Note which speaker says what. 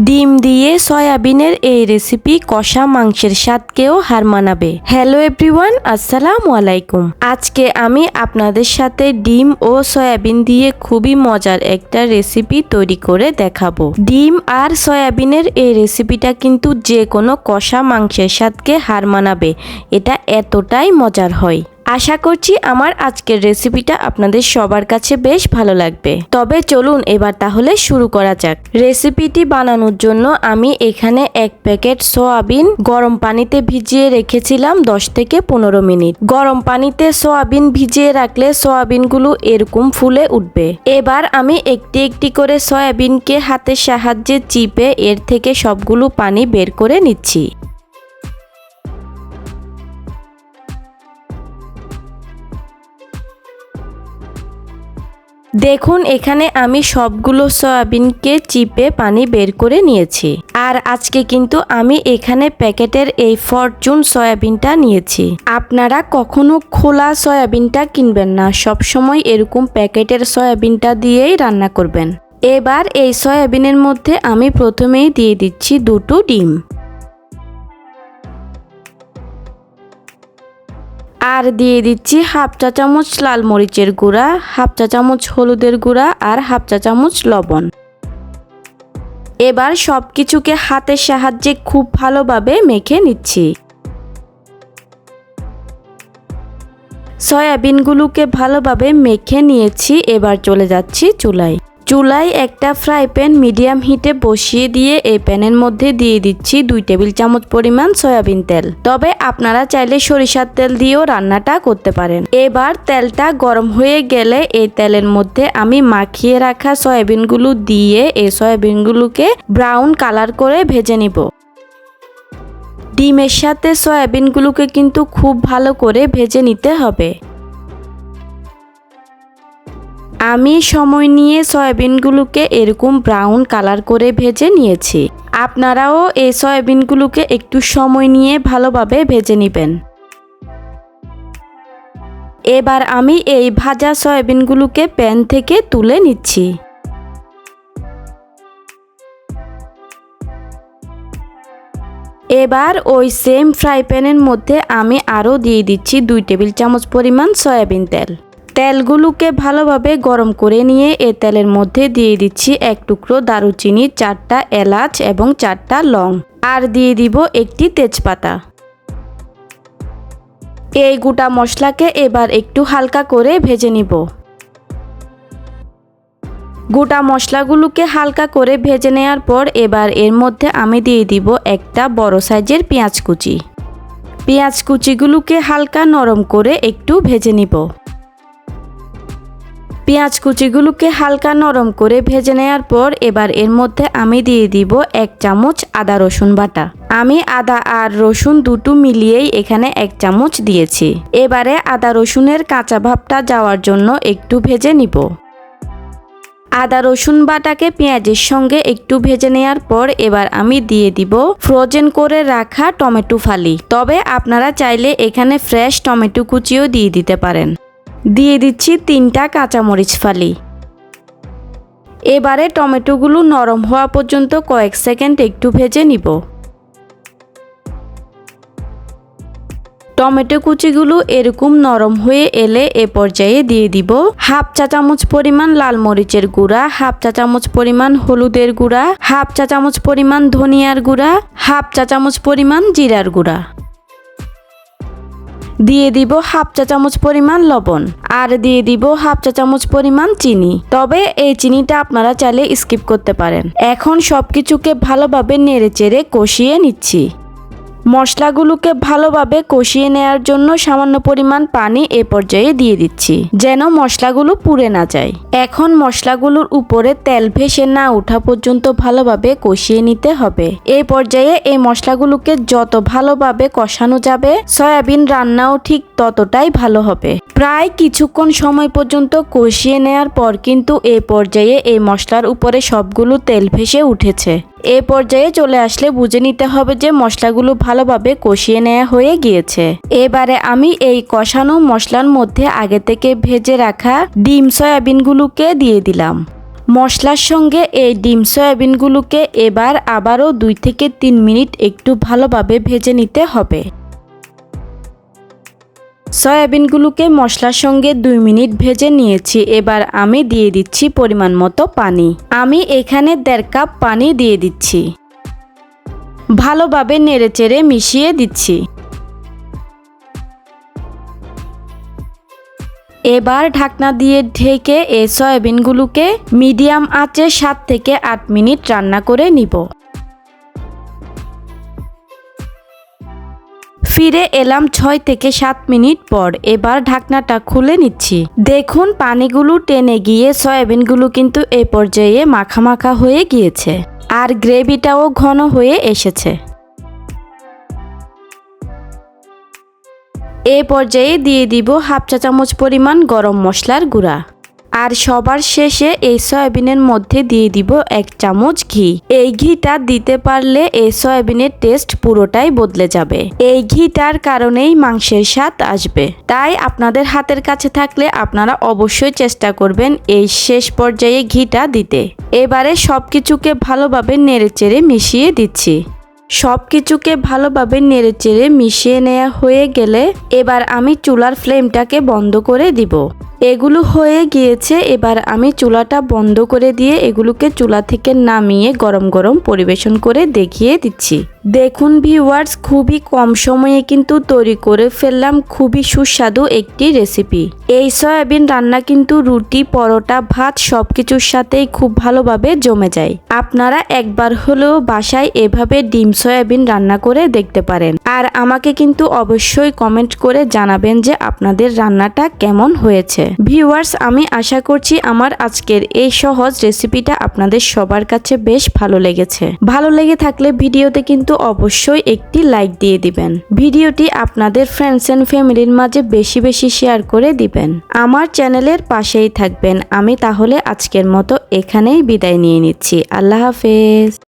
Speaker 1: ডিম দিয়ে সয়াবিনের এই রেসিপি কষা মাংসের স্বাদকেও হার মানাবে। হ্যালো এভরিওয়ান, আসসালামু আলাইকুম। আজকে আমি আপনাদের সাথে ডিম ও সয়াবিন দিয়ে খুবই মজার একটা রেসিপি তৈরি করে দেখাবো। ডিম আর সয়াবিনের এই রেসিপিটা কিন্তু যে কোনো কষা মাংসের স্বাদকে হার মানাবে। এটা এতটাই মজার হয়। আশা করছি আমার আজকের রেসিপিটা আপনাদের সবার কাছে বেশ ভালো লাগবে। তবে চলুন এবার তাহলে শুরু করা যাক। রেসিপিটি বানানোর জন্য আমি এখানে এক প্যাকেট সোয়াবিন গরম পানিতে ভিজিয়ে রেখেছিলাম 10 থেকে পনেরো মিনিট। গরম পানিতে সোয়াবিন ভিজিয়ে রাখলে সোয়াবিনগুলো এরকম ফুলে উঠবে। এবার আমি একটি একটি করে সয়াবিনকে হাতের সাহায্যে চিপে এর থেকে সবগুলো পানি বের করে নিচ্ছি। দেখুন, এখানে আমি সবগুলো সয়াবিনকে চিপে পানি বের করে নিয়েছি। আর আজকে কিন্তু আমি এখানে প্যাকেটের এই ফরচুন সয়াবিনটা নিয়েছি। আপনারা কখনো খোলা সয়াবিনটা কিনবেন না। সব সময় এরকম প্যাকেটের সয়াবিনটা দিয়েই রান্না করবেন। এবার এই সয়াবিনের মধ্যে আমি প্রথমেই দিয়ে দিচ্ছি দুটো ডিম। আর দিয়ে দিচ্ছি হাফ চা চামচ লাল মরিচের গুঁড়া, হাফ চা চামচ হলুদের গুঁড়া আর হাফ চা চামচ লবণ। এবার সব কিছুকে হাতের সাহায্যে খুব ভালোভাবে মেখে নিচ্ছি। সয়াবিনগুলোকে ভালোভাবে মেখে নিয়েছি, এবার চলে যাচ্ছি চুলায়। চুলায় একটা ফ্রাই প্যান মিডিয়াম হিটে বসিয়ে দিয়ে এই প্যানের মধ্যে দিয়ে দিচ্ছি দুই টেবিল চামচ পরিমাণ সয়াবিন তেল। তবে আপনারা চাইলে সরিষার তেল দিয়েও রান্নাটা করতে পারেন। এবার তেলটা গরম হয়ে গেলে এই তেলের মধ্যে আমি মাখিয়ে রাখা সয়াবিনগুলো দিয়ে এই সয়াবিনগুলোকে ব্রাউন কালার করে ভেজে নিব। ডিমের সাথে সয়াবিনগুলোকে কিন্তু খুব ভালো করে ভেজে নিতে হবে। আমি সময় নিয়ে সয়াবিনগুলোকে এরকম ব্রাউন কালার করে ভেজে নিয়েছি। আপনারাও এই সয়াবিনগুলোকে একটু সময় নিয়ে ভালোভাবে ভেজে নেবেন। এবার আমি এই ভাজা সয়াবিনগুলোকে প্যান থেকে তুলে নিচ্ছি। এবার ওই সেম ফ্রাই প্যানের মধ্যে আমি আরও দিয়ে দিচ্ছি দুই টেবিল চামচ পরিমাণ সয়াবিন তেল। তেলগুলোকে ভালোভাবে গরম করে নিয়ে এ তেলের মধ্যে দিয়ে দিচ্ছি এক টুকরো দারুচিনি, চারটা এলাচ এবং চারটা লং। আর দিয়ে দিব একটি তেজপাতা। এই গোটা মশলাকে এবার একটু হালকা করে ভেজে নিব। গোটা মশলাগুলোকে হালকা করে ভেজে নেওয়ার পর এবার এর মধ্যে আমি দিয়ে দিব একটা বড় সাইজের পেঁয়াজ কুচি। পেঁয়াজ কুচিগুলোকে হালকা নরম করে একটু ভেজে নিব। পেঁয়াজ কুচিগুলোকে হালকা নরম করে ভেজে নেওয়ার পর এবার এর মধ্যে আমি দিয়ে দিব এক চামচ আদা রসুন বাটা। আমি আদা আর রসুন দুটো মিলিয়েই এখানে এক চামচ দিয়েছি। এবারে আদা রসুনের কাঁচা ভাবটা যাওয়ার জন্য একটু ভেজে নিব। আদা রসুন বাটাকে পেঁয়াজের সঙ্গে একটু ভেজে নেওয়ার পর এবার আমি দিয়ে দিব ফ্রোজেন করে রাখা টমেটো ফালি। তবে আপনারা চাইলে এখানে ফ্রেশ টমেটো কুচিও দিয়ে দিতে পারেন। দিয়ে দিচ্ছি তিনটা কাঁচামরিচ ফালি। এবারে টমেটোগুলো নরম হওয়া পর্যন্ত কয়েক সেকেন্ড একটু ভেজে নিব। টমেটো কুচিগুলো এরকম নরম হয়ে এলে এ পর্যায়ে দিয়ে দিব হাফ চা চামচ পরিমাণ লাল মরিচের গুঁড়া, হাফ চা চামচ পরিমাণ হলুদের গুঁড়া, হাফ চা চামচ পরিমাণ ধনিয়ার গুঁড়া, হাফ চা চামচ পরিমাণ জিরার গুঁড়া। দিয়ে দিব হাফ চা চামচ পরিমাণ লবণ আর দিয়ে দিব হাফ চা চামচ পরিমাণ চিনি। তবে এই চিনিটা আপনারা চাইলে স্কিপ করতে পারেন। এখন সবকিছুকে ভালোভাবে নেড়ে চেড়ে কষিয়ে নিচ্ছি। মশলাগুলোকে ভালোভাবে কষিয়ে নেওয়ার জন্য সামান্য পরিমাণ পানি এ পর্যায়ে দিয়ে দিচ্ছি, যেন মশলাগুলো পুড়ে না যায়। এখন মশলাগুলোর উপরে তেল ভেসে না ওঠা পর্যন্ত ভালোভাবে কষিয়ে নিতে হবে। এই পর্যায়ে এই মশলাগুলোকে যত ভালোভাবে কষানো যাবে, সয়াবিন রান্নাও ঠিক ততটাই ভালো হবে। প্রায় কিছুক্ষণ সময় পর্যন্ত কষিয়ে নেওয়ার পর কিন্তু এ পর্যায়ে এই মশলার উপরে সবগুলো তেল ভেসে উঠেছে। এ পর্যায়ে চলে আসলে বুঝে নিতে হবে যে মশলাগুলো ভালোভাবে কষিয়ে নেওয়া হয়ে গিয়েছে। এবারে আমি এই কষানো মশলার মধ্যে আগে থেকে ভেজে রাখা ডিম সয়াবিনগুলোকে দিয়ে দিলাম। মশলার সঙ্গে এই ডিম সয়াবিনগুলোকে এবার আবারও দুই থেকে তিন মিনিট একটু ভালোভাবে ভেজে নিতে হবে। সয়াবিনগুলোকে মশলার সঙ্গে দুই মিনিট ভেজে নিয়েছি। এবার আমি দিয়ে দিচ্ছি পরিমাণ মতো পানি। আমি এখানে দেড় কাপ পানি দিয়ে দিচ্ছি। ভালোভাবে নেড়েচেড়ে মিশিয়ে দিচ্ছি। এবার ঢাকনা দিয়ে ঢেকে এই সয়াবিনগুলোকে মিডিয়াম আঁচে সাত থেকে আট মিনিট রান্না করে নিব। ফিরে এলাম ছয় থেকে সাত মিনিট পর। এবার ঢাকনাটা খুলে নিচ্ছি। দেখুন, পানিগুলো টেনে গিয়ে সয়াবিনগুলো কিন্তু এ পর্যায়ে মাখা মাখা হয়ে গিয়েছে আর গ্রেভিটাও ঘন হয়ে এসেছে। এ পর্যায়ে দিয়ে দিব হাফ চা চামচ পরিমাণ গরম মশলার গুঁড়া। আর সবার শেষে এই সয়াবিনের মধ্যে দিয়ে দিব এক চামচ ঘি। এই ঘিটা দিতে পারলে এই সয়াবিনের টেস্ট পুরোটাই বদলে যাবে। এই ঘিটার কারণেই মাংসের স্বাদ আসবে। তাই আপনাদের হাতের কাছে থাকলে আপনারা অবশ্যই চেষ্টা করবেন এই শেষ পর্যায়ে ঘিটা দিতে। এবারে সব কিছুকে ভালোভাবে নেড়েচেড়ে মিশিয়ে দিচ্ছি। সব কিছুকে ভালোভাবে নেড়েচেড়ে মিশিয়ে নেওয়া হয়ে গেলে এবার আমি চুলার ফ্লেমটাকে বন্ধ করে দিব। এগুলো হয়ে গিয়েছে, এবার আমি চুলাটা বন্ধ করে দিয়ে এগুলোকে চুলা থেকে নামিয়ে গরম গরম পরিবেশন করে দেখিয়ে দিচ্ছি। দেখুন ভিউয়ার্স খুবই কম সময়ে কিন্তু তৈরি করে ফেললাম খুবই সুস্বাদু একটি রেসিপি এই সয়াবিন রান্না কিন্তু রুটি, পরোটা, ভাত সব কিছুর সাথেই খুব ভালোভাবে জমে যায়। আপনারা একবার হলেও বাসায় এভাবে ডিম সয়াবিন রান্না করে দেখতে পারেন। আর আমাকে কিন্তু অবশ্যই কমেন্ট করে জানাবেন যে আপনাদের রান্নাটা কেমন হয়েছে। ভিউয়ার্স আমি আশা করছি আমার আজকের এই সহজ রেসিপিটা আপনাদের সবার কাছে বেশ ভালো লেগেছে। ভালো লেগে থাকলে ভিডিওতে কিন্তু অবশ্যই একটি লাইক দিয়ে দিবেন। ভিডিওটি আপনাদের ফ্রেন্ডস অ্যান্ড ফ্যামিলির মাঝে বেশি বেশি শেয়ার করে দিবেন। আমার চ্যানেলের পাশেই থাকবেন। আমি তাহলে আজকের মতো এখানেই বিদায় নিয়ে নিচ্ছি। আল্লাহ হাফেজ।